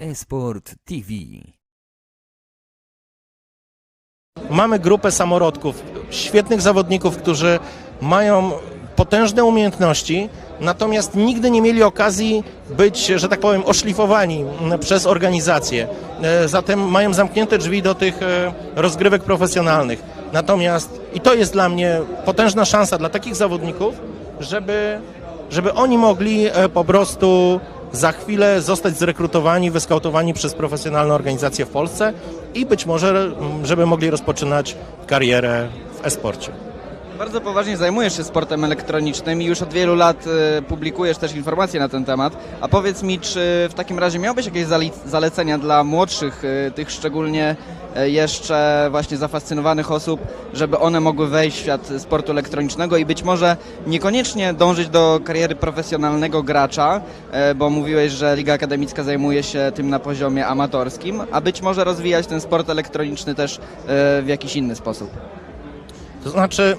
eSport TV. Mamy grupę samorodków, świetnych zawodników, którzy mają potężne umiejętności, natomiast nigdy nie mieli okazji być, że tak powiem, oszlifowani przez organizację. E, Zatem mają zamknięte drzwi do tych e, rozgrywek profesjonalnych. Natomiast, i to jest dla mnie potężna szansa dla takich zawodników, żeby, żeby oni mogli e, po prostu za chwilę zostać zrekrutowani, wyskautowani przez profesjonalne organizacje w Polsce i być może, mm, żeby mogli rozpoczynać karierę w e-sporcie. Bardzo poważnie zajmujesz się sportem elektronicznym i już od wielu lat e, publikujesz też informacje na ten temat. A powiedz mi, czy w takim razie miałbyś jakieś zalecenia dla młodszych, e, tych szczególnie e, jeszcze właśnie zafascynowanych osób, żeby one mogły wejść w świat sportu elektronicznego i być może niekoniecznie dążyć do kariery profesjonalnego gracza, bo mówiłeś, że Liga Akademicka zajmuje się tym na poziomie amatorskim, a być może rozwijać ten sport elektroniczny też w jakiś inny sposób. To znaczy,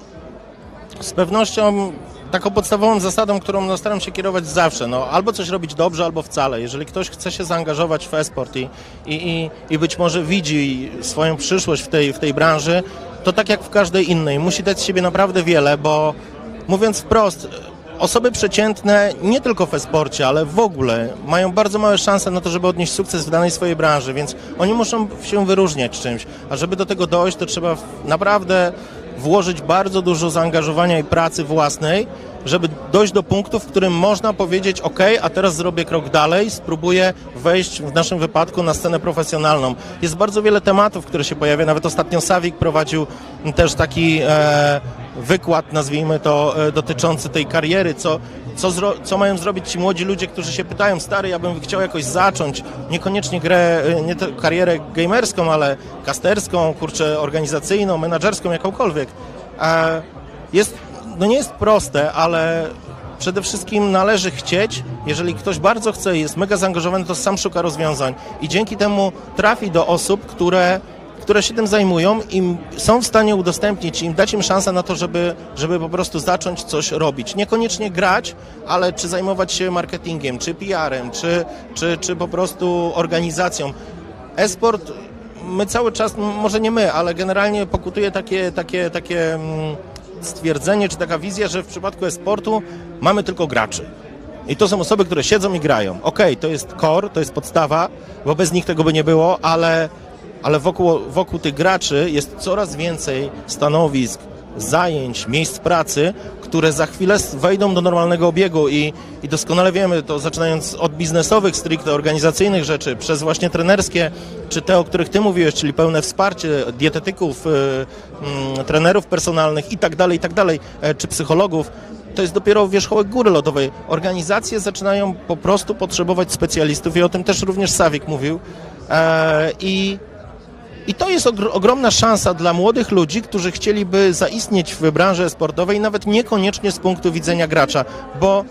z pewnością taką podstawową zasadą, którą no, staram się kierować zawsze, no, albo coś robić dobrze, albo wcale. Jeżeli ktoś chce się zaangażować w e-sport i, i, i, być może widzi swoją przyszłość w tej, w tej branży, to tak jak w każdej innej, musi dać z siebie naprawdę wiele, bo mówiąc wprost, osoby przeciętne nie tylko w e-sporcie, ale w ogóle mają bardzo małe szanse na to, żeby odnieść sukces w danej swojej branży, więc oni muszą się wyróżniać czymś, a żeby do tego dojść, to trzeba naprawdę włożyć bardzo dużo zaangażowania i pracy własnej, żeby dojść do punktu, w którym można powiedzieć, ok, a teraz zrobię krok dalej, spróbuję wejść w naszym wypadku na scenę profesjonalną. Jest bardzo wiele tematów, które się pojawia, nawet ostatnio Sawik prowadził też taki e, wykład, nazwijmy to, e, dotyczący tej kariery, co, co, zro, co mają zrobić ci młodzi ludzie, którzy się pytają, stary, ja bym chciał jakoś zacząć, niekoniecznie grę, e, nie karierę gamerską, ale kasterską, kurczę, organizacyjną, menadżerską, jakąkolwiek. E, jest, no nie jest proste, ale przede wszystkim należy chcieć, jeżeli ktoś bardzo chce i jest mega zaangażowany, to sam szuka rozwiązań i dzięki temu trafi do osób, które które się tym zajmują i są w stanie udostępnić im, dać im szansę na to, żeby, żeby po prostu zacząć coś robić. Niekoniecznie grać, ale czy zajmować się marketingiem, czy PR-em, czy, czy, czy po prostu organizacją. E-sport, my cały czas, może nie my, ale generalnie pokutuje takie, takie, takie mm, stwierdzenie, czy taka wizja, że w przypadku e-sportu mamy tylko graczy. I to są osoby, które siedzą i grają. Okej, to jest core, to jest podstawa, bo bez nich tego by nie było, ale, ale wokół, wokół tych graczy jest coraz więcej stanowisk, zajęć, miejsc pracy, które za chwilę wejdą do normalnego obiegu i, i doskonale wiemy to, zaczynając od biznesowych, stricte organizacyjnych rzeczy, przez właśnie trenerskie, czy te, o których Ty mówiłeś, czyli pełne wsparcie dietetyków, y, mm, trenerów personalnych i tak dalej, i tak dalej, e, czy psychologów, to jest dopiero wierzchołek góry lodowej. Organizacje zaczynają po prostu potrzebować specjalistów i o tym też również Sawik mówił. E, I i to jest ogr- ogromna szansa dla młodych ludzi, którzy chcieliby zaistnieć w branży sportowej, nawet niekoniecznie z punktu widzenia gracza, bo,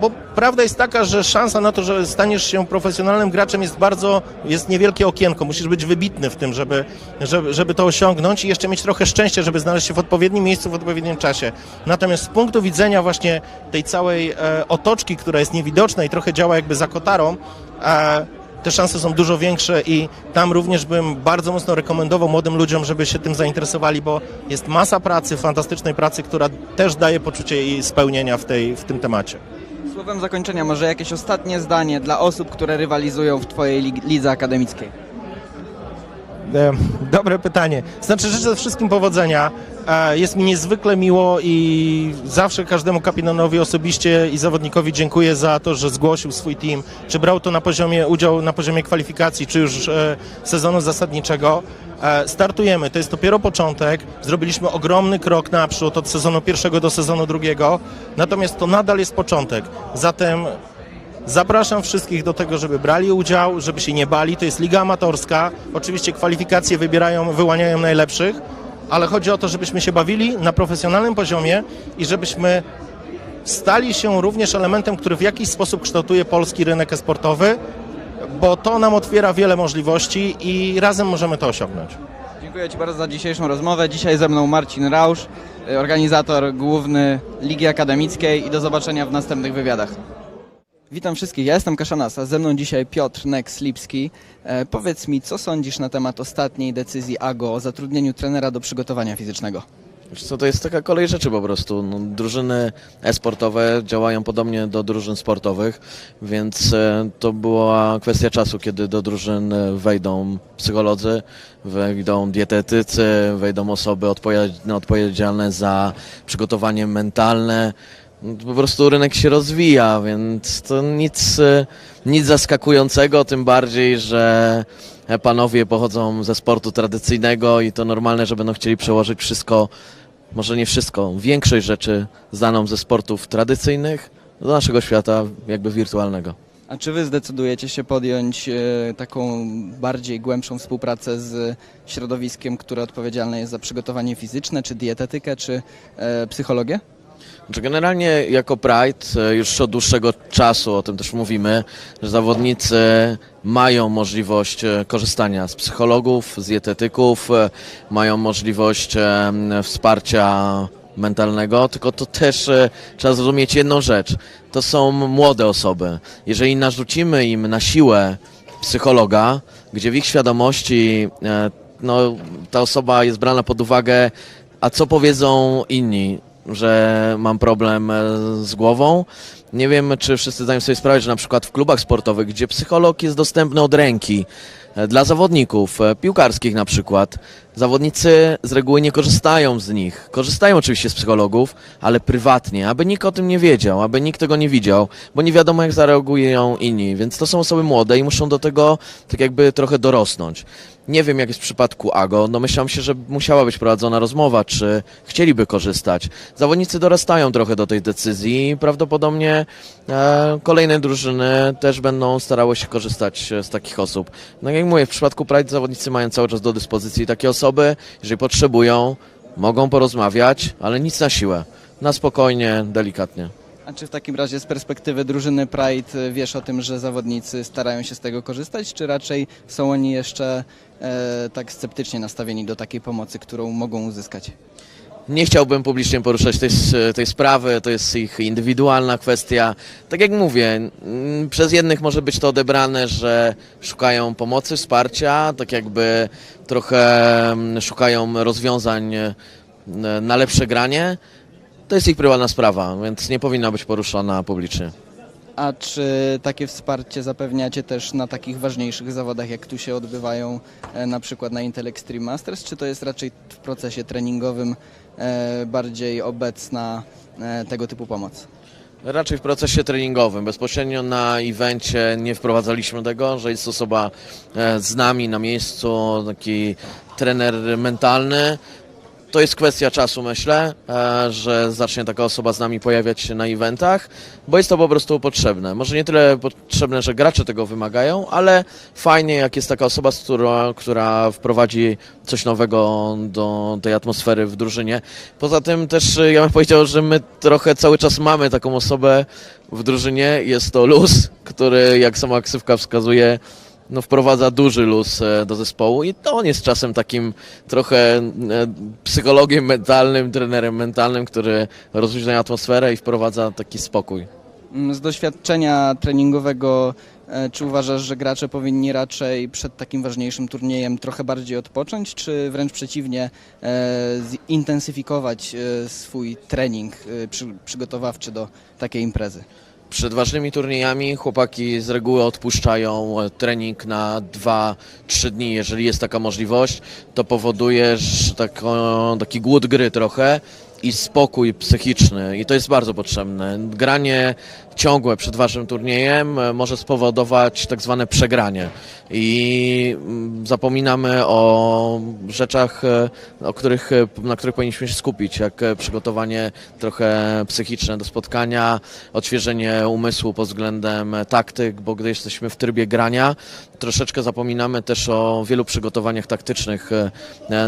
bo prawda jest taka, że szansa na to, że staniesz się profesjonalnym graczem jest bardzo, jest niewielkie okienko. Musisz być wybitny w tym, żeby, żeby, żeby to osiągnąć i jeszcze mieć trochę szczęścia, żeby znaleźć się w odpowiednim miejscu w odpowiednim czasie. Natomiast z punktu widzenia właśnie tej całej e, otoczki, która jest niewidoczna i trochę działa jakby za kotarą, e, te szanse są dużo większe i tam również bym bardzo mocno rekomendował młodym ludziom, żeby się tym zainteresowali, bo jest masa pracy, fantastycznej pracy, która też daje poczucie i spełnienia w, tej, w tym temacie. Słowem zakończenia, może jakieś ostatnie zdanie dla osób, które rywalizują w Twojej lidze akademickiej. E, Dobre pytanie. Znaczy życzę wszystkim powodzenia. E, Jest mi niezwykle miło i zawsze każdemu kapitanowi osobiście i zawodnikowi dziękuję za to, że zgłosił swój team, czy brał to na poziomie udział na poziomie kwalifikacji, czy już e, sezonu zasadniczego. E, Startujemy, to jest dopiero początek. Zrobiliśmy ogromny krok naprzód od sezonu pierwszego do sezonu drugiego, natomiast to nadal jest początek. Zatem Zapraszam wszystkich do tego, żeby brali udział, żeby się nie bali. To jest liga amatorska. Oczywiście kwalifikacje wybierają, wyłaniają najlepszych, ale chodzi o to, żebyśmy się bawili na profesjonalnym poziomie i żebyśmy stali się również elementem, który w jakiś sposób kształtuje polski rynek sportowy, bo to nam otwiera wiele możliwości i razem możemy to osiągnąć. Dziękuję Ci bardzo za dzisiejszą rozmowę. Dzisiaj ze mną Marcin Rausz, organizator główny Ligi Akademickiej i do zobaczenia w następnych wywiadach. Witam wszystkich, ja jestem Kaszanasa, ze mną dzisiaj Piotr Nek-Slipski. E, powiedz mi, co sądzisz na temat ostatniej decyzji AGO o zatrudnieniu trenera do przygotowania fizycznego? Co, to jest taka kolej rzeczy po prostu. No, drużyny e-sportowe działają podobnie do drużyn sportowych, więc e, to była kwestia czasu, kiedy do drużyn e, wejdą psycholodzy, wejdą dietetycy, wejdą osoby odpowiedzialne za przygotowanie mentalne. No, Po prostu rynek się rozwija, więc to nic, e, nic zaskakującego, tym bardziej, że panowie pochodzą ze sportu tradycyjnego i to normalne, że będą chcieli przełożyć wszystko może nie wszystko, większość rzeczy znaną ze sportów tradycyjnych do naszego świata jakby wirtualnego. A czy wy zdecydujecie się podjąć e, taką bardziej głębszą współpracę z środowiskiem, które odpowiedzialne jest za przygotowanie fizyczne, czy dietetykę, czy e, psychologię? Znaczy generalnie jako Pride e, już od dłuższego czasu o tym też mówimy, że zawodnicy mają możliwość e, korzystania z psychologów, z dietetyków, e, mają możliwość wsparcia mentalnego, tylko to też trzeba zrozumieć jedną rzecz. To są młode osoby. Jeżeli narzucimy im na siłę psychologa, gdzie w ich świadomości no, ta osoba jest brana pod uwagę, a co powiedzą inni, że mam problem e, z głową. Nie wiem, czy wszyscy zdają sobie sprawę, że na przykład w klubach sportowych, gdzie psycholog jest dostępny od ręki e, dla zawodników, e, piłkarskich na przykład, zawodnicy z reguły nie korzystają z nich. Korzystają oczywiście z psychologów, ale prywatnie, aby nikt o tym nie wiedział, aby nikt tego nie widział, bo nie wiadomo jak zareagują inni, więc to są osoby młode i muszą do tego tak jakby trochę dorosnąć. Nie wiem, jak jest w przypadku AGO. Domyślam się, że musiała być prowadzona rozmowa, czy chcieliby korzystać. Zawodnicy dorastają trochę do tej decyzji i prawdopodobnie e, kolejne drużyny też będą starały się korzystać e, z takich osób. No jak mówię, w przypadku Pride zawodnicy mają cały czas do dyspozycji takie osoby, jeżeli potrzebują, mogą porozmawiać, ale nic na siłę. Na spokojnie, delikatnie. A czy w takim razie z perspektywy drużyny Pride y, wiesz o tym, że zawodnicy starają się z tego korzystać, czy raczej są oni jeszcze e, tak sceptycznie nastawieni do takiej pomocy, którą mogą uzyskać? Nie chciałbym publicznie poruszać tej, tej sprawy, to jest ich indywidualna kwestia. Tak jak mówię, przez jednych może być to odebrane, że szukają pomocy, wsparcia, tak jakby trochę mm, szukają rozwiązań e, na lepsze granie. To jest ich prywatna sprawa, więc nie powinna być poruszana publicznie. A czy takie wsparcie zapewniacie też na takich ważniejszych zawodach, jak tu się odbywają, e, na przykład na Intel Extreme Masters, czy to jest raczej w procesie treningowym e, bardziej obecna e, tego typu pomoc? Raczej w procesie treningowym. Bezpośrednio na evencie nie wprowadzaliśmy tego, że jest osoba e, z nami na miejscu, taki trener mentalny. To jest kwestia czasu, myślę, e, że zacznie taka osoba z nami pojawiać się na eventach, bo jest to po prostu potrzebne. Może nie tyle potrzebne, że gracze tego wymagają, ale fajnie, jak jest taka osoba, która, która wprowadzi coś nowego do tej atmosfery w drużynie. Poza tym też e, ja bym powiedział, że my trochę cały czas mamy taką osobę w drużynie. Jest to Luz, który, jak sama ksywka wskazuje, no, wprowadza duży luz e, do zespołu i to on jest czasem takim trochę e, psychologiem mentalnym, trenerem mentalnym, który rozluźnia atmosferę i wprowadza taki spokój. Mm, Z doświadczenia treningowego, e, czy uważasz, że gracze powinni raczej przed takim ważniejszym turniejem trochę bardziej odpocząć, czy wręcz przeciwnie, zintensyfikować swój trening przy, przygotowawczy do takiej imprezy? Przed ważnymi turniejami chłopaki z reguły odpuszczają e, trening na 2-3 dni, jeżeli jest taka możliwość. To powoduje że tako, taki głód gry trochę i spokój psychiczny i to jest bardzo potrzebne. Granie ciągłe przed ważnym turniejem e, może spowodować tak zwane przegranie. I mm, zapominamy o rzeczach, e, o których, e, na których powinniśmy się skupić, jak przygotowanie trochę psychiczne do spotkania, odświeżenie umysłu pod względem taktyk, bo gdy jesteśmy w trybie grania, troszeczkę zapominamy też o wielu przygotowaniach taktycznych,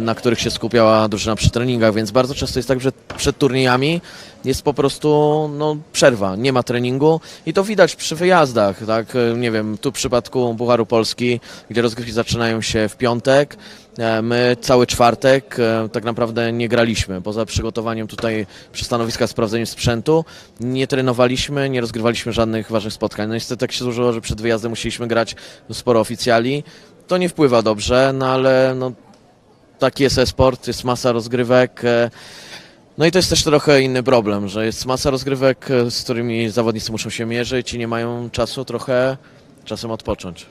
na których się skupiała drużyna przy treningach, więc bardzo często jest tak, że przed turniejami jest po prostu no, przerwa, nie ma treningu, treningu i to widać przy wyjazdach, tak, E, nie wiem, tu w przypadku Pucharu Polski, gdzie rozgrywki zaczynają się w piątek, e, my cały czwartek e, tak naprawdę nie graliśmy, poza przygotowaniem tutaj przy stanowiskach sprawdzeniem sprzętu, nie trenowaliśmy, nie rozgrywaliśmy żadnych ważnych spotkań. No niestety tak się złożyło, że przed wyjazdem musieliśmy grać sporo oficjali, to nie wpływa dobrze, no ale no, taki jest e-sport, jest masa rozgrywek. No i to jest też trochę inny problem, że jest masa rozgrywek, e, z którymi zawodnicy muszą się mierzyć i nie mają czasu trochę czasem odpocząć.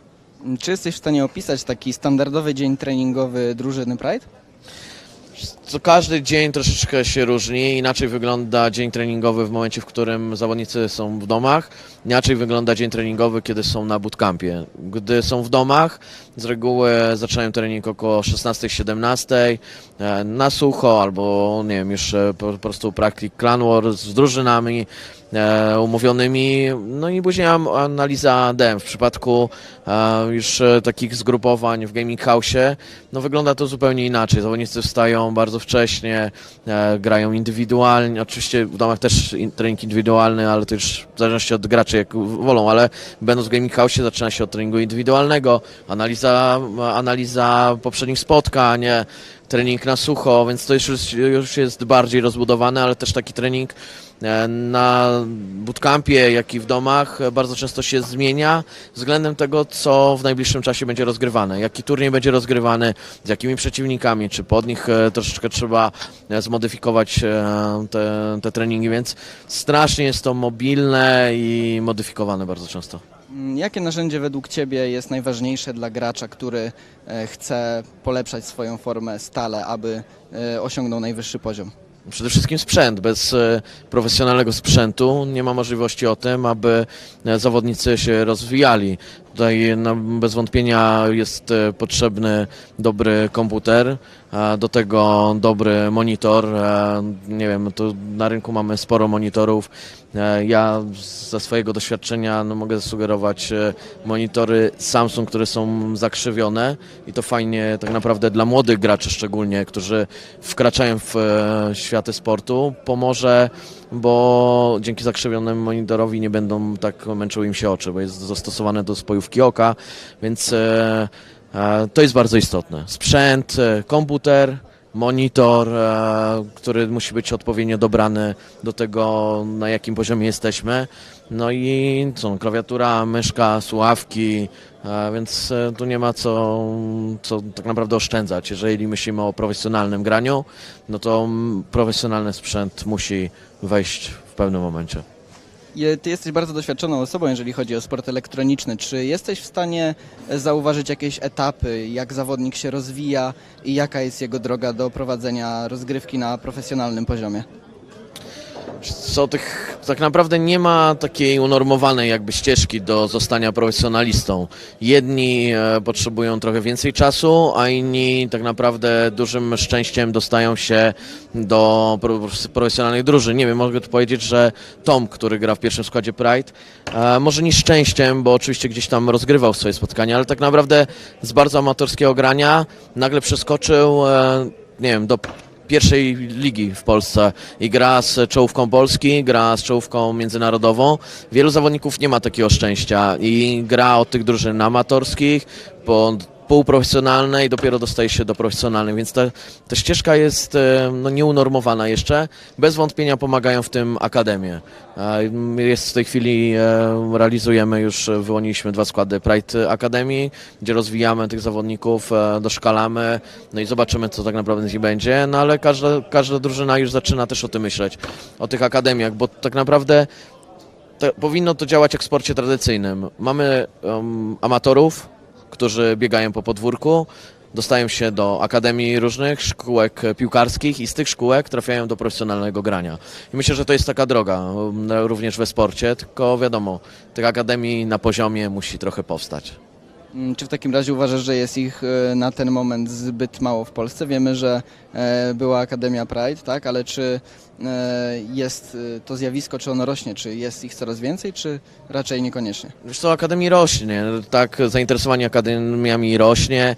Czy jesteś w stanie opisać taki standardowy dzień treningowy drużyny Pride? Co każdy dzień troszeczkę się różni. Inaczej wygląda dzień treningowy w momencie, w którym zawodnicy są w domach. Inaczej wygląda dzień treningowy, kiedy są na bootcampie. Gdy są w domach, z reguły zaczynają trening około 16-17 e, na sucho albo nie wiem, już e, po, prostu praktyk Clan War z drużynami umówionymi. No i później analiza DM. W przypadku e, już e, takich zgrupowań w Gaming House, no wygląda to zupełnie inaczej. Zawodnicy wstają bardzo wcześnie, e, grają indywidualnie. Oczywiście w domach też in, trening indywidualny, ale to już w zależności od graczy jak wolą, ale będąc w Gaming House zaczyna się od treningu indywidualnego, analiza, analiza poprzednich spotkań, e, trening na sucho, więc to już, już jest bardziej rozbudowane, ale też taki trening e, na bootcampie, jak i w domach e, bardzo często się zmienia względem tego, co w najbliższym czasie będzie rozgrywane, jaki turniej będzie rozgrywany, z jakimi przeciwnikami, czy pod nich e, troszeczkę trzeba zmodyfikować te, te treningi, więc strasznie jest to mobilne i modyfikowane bardzo często. Mm, Jakie narzędzie według Ciebie jest najważniejsze dla gracza, który e, chce polepszać swoją formę stale, aby e, osiągnął najwyższy poziom? Przede wszystkim sprzęt. Bez e, profesjonalnego sprzętu nie ma możliwości o tym, aby zawodnicy się rozwijali. Tutaj no, bez wątpienia jest e, potrzebny dobry komputer, do tego dobry monitor. Nie wiem, tu na rynku mamy sporo monitorów. E, Ja ze swojego doświadczenia no, mogę zasugerować e, monitory Samsung, które są zakrzywione i to fajnie tak naprawdę dla młodych graczy szczególnie, którzy wkraczają w światy sportu, pomoże, bo dzięki zakrzywionemu monitorowi nie będą tak męczyły im się oczy, bo jest dostosowane do spojówki oka, więc e, e, to jest bardzo istotne. Sprzęt, e, komputer, monitor, e, który musi być odpowiednio dobrany do tego, na jakim poziomie jesteśmy. No i co, klawiatura, myszka, słuchawki, e, więc e, tu nie ma co, co tak naprawdę oszczędzać. Jeżeli myślimy o profesjonalnym graniu, no to profesjonalny sprzęt musi wejść w pewnym momencie. Ty jesteś bardzo doświadczoną osobą, jeżeli chodzi o sport elektroniczny. Czy jesteś w stanie e, zauważyć jakieś etapy, jak zawodnik się rozwija i jaka jest jego droga do prowadzenia rozgrywki na profesjonalnym poziomie? Co tych, tak naprawdę nie ma takiej unormowanej jakby ścieżki do zostania profesjonalistą. Jedni e, potrzebują trochę więcej czasu, a inni tak naprawdę dużym szczęściem dostają się do pro, profesjonalnych drużyn. Nie wiem, mogę tu powiedzieć, że Tom, który gra w pierwszym składzie Pride, e, może nie szczęściem, bo oczywiście gdzieś tam rozgrywał swoje spotkania, ale tak naprawdę z bardzo amatorskiego grania nagle przeskoczył, e, nie wiem, do pierwszej ligi w Polsce i gra z czołówką Polski, gra z czołówką międzynarodową. Wielu zawodników nie ma takiego szczęścia i gra od tych drużyn amatorskich po półprofesjonalnej dopiero dostaje się do profesjonalnej, więc ta, ta ścieżka jest e, no, nieunormowana jeszcze. Bez wątpienia pomagają w tym akademie. Jest w tej chwili, e, realizujemy już, e, wyłoniliśmy dwa składy Pride Academy, gdzie rozwijamy tych zawodników, doszkalamy, no i zobaczymy, co tak naprawdę z nich będzie, no ale każda, każda drużyna już zaczyna też o tym myśleć, o tych akademiach, bo tak naprawdę to, powinno to działać jak w sporcie tradycyjnym. Mamy em, amatorów, którzy biegają po podwórku, dostają się do akademii różnych szkółek piłkarskich i z tych szkółek trafiają do profesjonalnego grania. I myślę, że to jest taka droga, em, również we sporcie, tylko wiadomo, tych akademii na poziomie musi trochę powstać. Mm, Czy w takim razie uważasz, że jest ich e, na ten moment zbyt mało w Polsce? Wiemy, że e, była Akademia Pride, tak? Ale czy jest e, to zjawisko, czy ono rośnie, czy jest ich coraz więcej, czy raczej niekoniecznie? Wiesz co, Akademii rośnie, tak, zainteresowanie akademiami rośnie,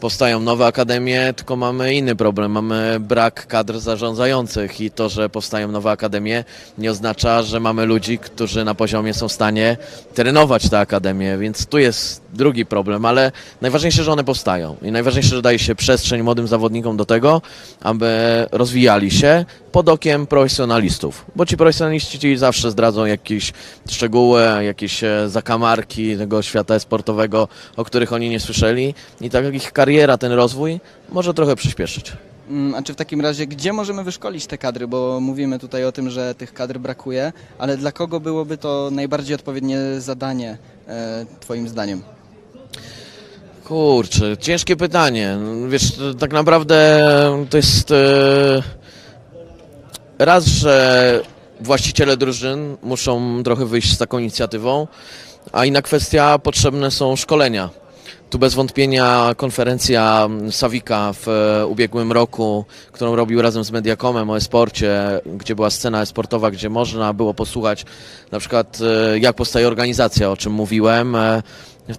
powstają nowe akademie, tylko mamy inny problem, mamy brak kadr zarządzających i to, że powstają nowe akademie nie oznacza, że mamy ludzi, którzy na poziomie są w stanie trenować te akademie, więc tu jest drugi problem, ale najważniejsze, że one powstają i najważniejsze, że daje się przestrzeń młodym zawodnikom do tego, aby rozwijali się pod okiem profesjonalistów, bo ci profesjonaliści ci zawsze zdradzą jakieś szczegóły, jakieś e, zakamarki tego świata sportowego, o których oni nie słyszeli i tak ich kariera, ten rozwój może trochę przyspieszyć. Mm, A czy w takim razie, gdzie możemy wyszkolić te kadry? Bo mówimy tutaj o tym, że tych kadr brakuje, ale dla kogo byłoby to najbardziej odpowiednie zadanie, e, Twoim zdaniem? Kurczę, ciężkie pytanie. Wiesz, tak naprawdę to jest e, raz, że właściciele drużyn muszą trochę wyjść z taką inicjatywą, a inna kwestia, potrzebne są szkolenia. Tu bez wątpienia konferencja Sawika w e, ubiegłym roku, którą robił razem z Mediacomem o e-sporcie, gdzie była scena e-sportowa, gdzie można było posłuchać na przykład e, jak powstaje organizacja, o czym mówiłem, e,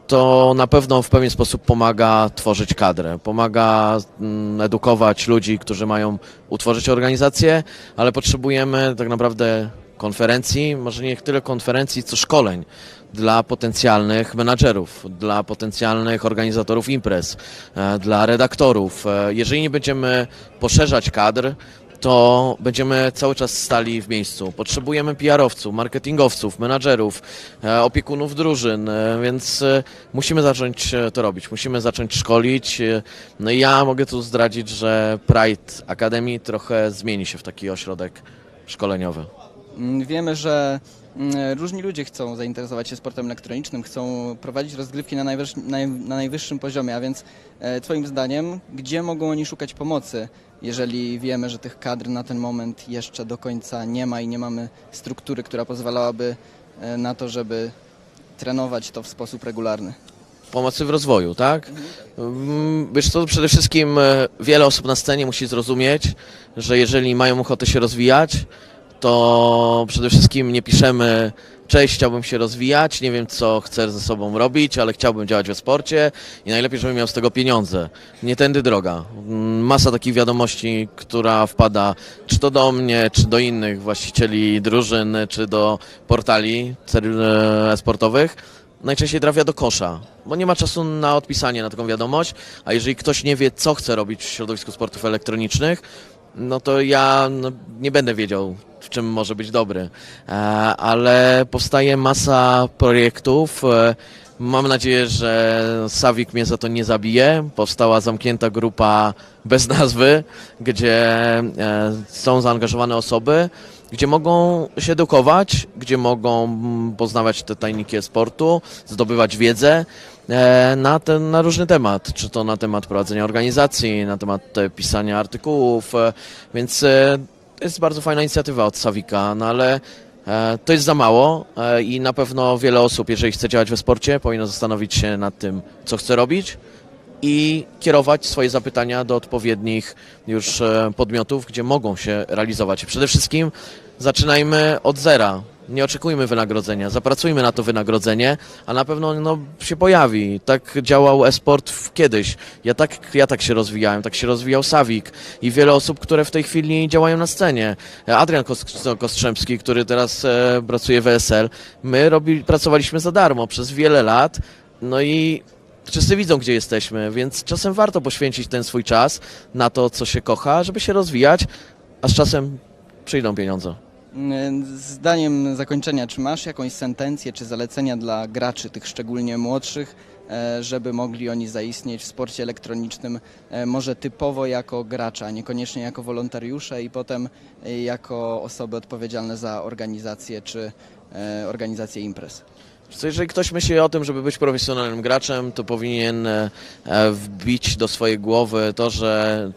to na pewno w pewien sposób pomaga tworzyć kadrę, pomaga mm, edukować ludzi, którzy mają utworzyć organizację, ale potrzebujemy tak naprawdę konferencji, może nie tyle konferencji, co szkoleń dla potencjalnych menadżerów, dla potencjalnych organizatorów imprez, e, dla redaktorów. E, Jeżeli nie będziemy poszerzać kadr, to będziemy cały czas stali w miejscu. Potrzebujemy PR-owców, marketingowców, menadżerów, e, opiekunów drużyn, e, więc e, musimy zacząć to robić, musimy zacząć szkolić. No i ja mogę tu zdradzić, że Pride Academy trochę zmieni się w taki ośrodek szkoleniowy. Mm, Wiemy, że mm, różni ludzie chcą zainteresować się sportem elektronicznym, chcą prowadzić rozgrywki na, najwyż, naj, na najwyższym poziomie, a więc Twoim zdaniem, gdzie mogą oni szukać pomocy, jeżeli wiemy, że tych kadr na ten moment jeszcze do końca nie ma i nie mamy struktury, która pozwalałaby e, na to, żeby trenować to w sposób regularny? pomocy w rozwoju, tak? Mm, Wiesz co, przede wszystkim e, wiele osób na scenie musi zrozumieć, że jeżeli mają ochotę się rozwijać, to przede wszystkim nie piszemy cześć, chciałbym się rozwijać, nie wiem co chcę ze sobą robić, ale chciałbym działać we sporcie i najlepiej, żebym miał z tego pieniądze. Nie tędy droga. Mm, Masa takich wiadomości, która wpada czy to do mnie, czy do innych właścicieli drużyn, czy do portali e, sportowych, najczęściej trafia do kosza, bo nie ma czasu na odpisanie na taką wiadomość, a jeżeli ktoś nie wie, co chce robić w środowisku sportów elektronicznych, no to ja no, nie będę wiedział, w czym może być dobry. E, ale powstaje masa projektów. E, mam nadzieję, że Sawik mnie za to nie zabije. Powstała zamknięta grupa bez nazwy, gdzie e, są zaangażowane osoby, gdzie mogą się edukować, gdzie mogą mm, poznawać te tajniki sportu, zdobywać wiedzę na, ten, na różny temat, czy to na temat prowadzenia organizacji, na temat pisania artykułów, więc to jest bardzo fajna inicjatywa od Sawika, no ale e, to jest za mało e, i na pewno wiele osób, jeżeli chce działać we sporcie, powinno zastanowić się nad tym, co chce robić i kierować swoje zapytania do odpowiednich już e, podmiotów, gdzie mogą się realizować. Przede wszystkim zaczynajmy od zera. Nie oczekujmy wynagrodzenia, zapracujmy na to wynagrodzenie, a na pewno no, się pojawi. Tak działał e-sport kiedyś. Ja tak, ja tak się rozwijałem, tak się rozwijał Sawik i wiele osób, które w tej chwili działają na scenie. Adrian Kos- Kostrzębski, który teraz e, pracuje w ESL. My robi, pracowaliśmy za darmo przez wiele lat, no i Wszyscy widzą, gdzie jesteśmy, więc czasem warto poświęcić ten swój czas na to, co się kocha, żeby się rozwijać, a z czasem przyjdą pieniądze. Mm, Zdaniem zakończenia, czy masz jakąś sentencję czy zalecenia dla graczy, tych szczególnie młodszych, e, żeby mogli oni zaistnieć w sporcie elektronicznym, e, może typowo jako gracze, a niekoniecznie jako wolontariusze i potem e, jako osoby odpowiedzialne za organizację czy organizację imprez? Jeżeli ktoś myśli o tym, żeby być profesjonalnym graczem, to powinien wbić do swojej głowy to, że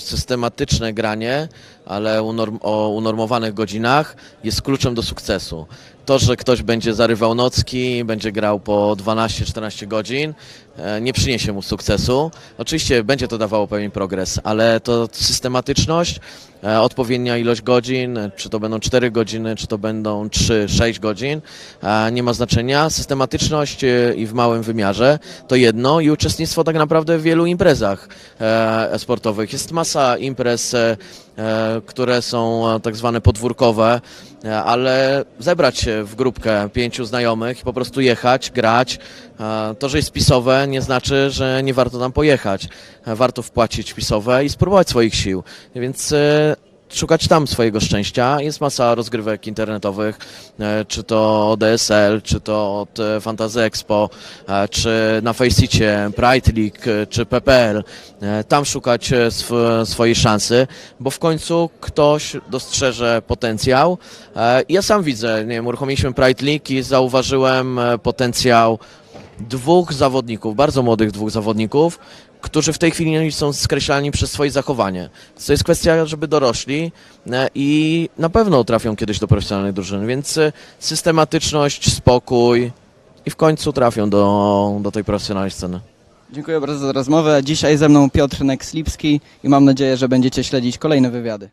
systematyczne granie, ale unorm- o unormowanych godzinach jest kluczem do sukcesu. To, że ktoś będzie zarywał nocki, będzie grał po 12-14 godzin, e, nie przyniesie mu sukcesu. Oczywiście będzie to dawało pewien progres, ale to systematyczność odpowiednia ilość godzin, e, czy to będą 4 godziny, czy to będą 3-6 godzin, e, nie ma znaczenia. Systematyczność e, i w małym wymiarze to jedno i uczestnictwo tak naprawdę w wielu imprezach e, sportowych. Jest masa imprez, e, e, które są e, tak zwane podwórkowe, e, ale zebrać się w grupkę pięciu znajomych i po prostu jechać, grać. E, To, że jest spisowe, nie znaczy, że nie warto tam pojechać. E, Warto wpłacić spisowe i spróbować swoich sił. Więc e, szukać tam swojego szczęścia. Jest masa rozgrywek internetowych, czy to DSL, czy to od Fantasy Expo, czy na Faceicie, Pride League, czy PPL. Tam szukać sw- swojej szansy, bo w końcu ktoś dostrzeże potencjał. Ja sam widzę, nie wiem, uruchomiliśmy Pride League i zauważyłem potencjał dwóch zawodników, bardzo młodych dwóch zawodników, którzy w tej chwili są skreślani przez swoje zachowanie. To jest kwestia, żeby dorośli e, i na pewno trafią kiedyś do profesjonalnej drużyny, więc e, systematyczność, spokój i w końcu trafią do, do tej profesjonalnej sceny. Dziękuję bardzo za rozmowę. Dzisiaj ze mną Piotr Nekslipski i mam nadzieję, że będziecie śledzić kolejne wywiady.